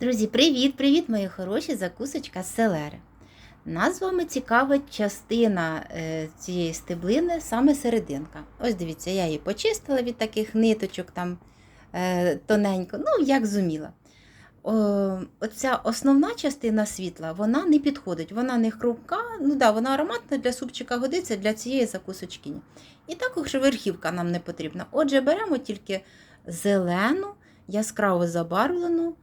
Друзі, привіт-привіт, мої хороші закусочка селери. Нас з вами цікавить частина е, цієї стеблини, саме серединка. Ось дивіться, я її почистила від таких ниточок там е, тоненько, ну як зуміла. Оця основна частина світла вона не підходить, вона не хрупка, ну да, вона ароматна для супчика годиться, для цієї закусочки. І також верхівка нам не потрібна. Отже, беремо тільки зелену, яскраво забарвлену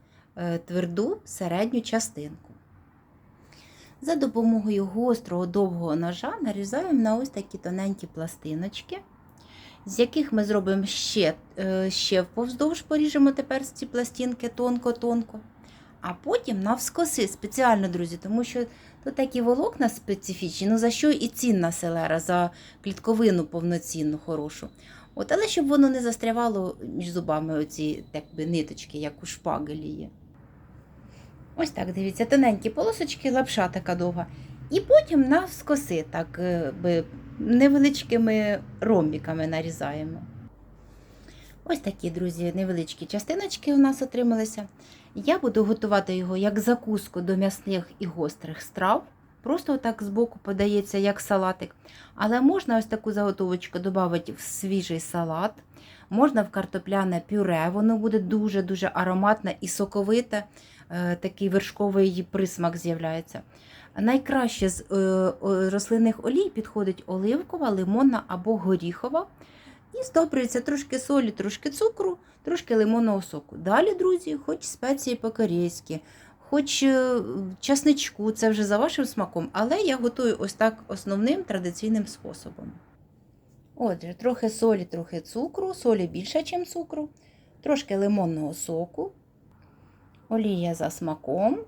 тверду середню частинку. За допомогою гострого довгого ножа нарізаємо на ось такі тоненькі пластиночки, з яких ми зробимо ще, е, ще вповздовж поріжемо тепер ці пластинки тонко-тонко. А потім навскоси, спеціально, друзі, тому що тут такі волокна специфічні, ну за що і цінна селера, за клітковину повноцінну, хорошу. От, але щоб воно не застрявало між зубами оці так би, ниточки, як у шпагелі є. Ось так, дивіться, тоненькі полосочки, лапша така довга. І потім навскоси, так е, би, невеличкими ромбіками нарізаємо. Ось такі, друзі, невеличкі частиночки у нас отрималися. Я буду готувати його як закуску до м'ясних і гострих страв. Просто так збоку подається як салатик. Але можна ось таку заготовочку додати в свіжий салат. Можна в картопляне пюре, воно буде дуже-дуже ароматне і соковите, е, такий вершковий присмак з'являється. Найкраще з е, рослинних олій підходить оливкова, лимонна або горіхова. І здобрюється трошки солі, трошки цукру, трошки лимонного соку. Далі, друзі, хоч спеції по-корейськи, хоч е, часничку, це вже за вашим смаком, але я готую ось так основним традиційним способом. Отже, трохи солі, трохи цукру, солі більше, ніж цукру, трошки лимонного соку, олія за смаком.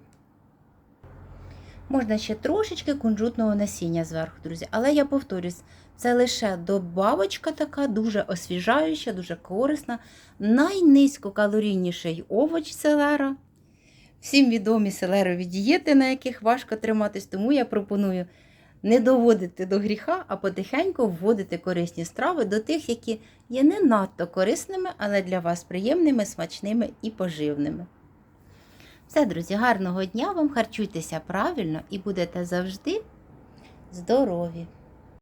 Можна ще трошечки кунжутного насіння зверху, друзі. Але я повторюсь, це лише добавочка така, дуже освіжаюча, дуже корисна, найнизькокалорійніший овоч селера. Всім відомі селерові дієти, на яких важко триматись, тому я пропоную не доводити до гріха, а потихеньку вводити корисні страви до тих, які є не надто корисними, але для вас приємними, смачними і поживними. Все, друзі, гарного дня вам, харчуйтеся правильно і будете завжди здорові!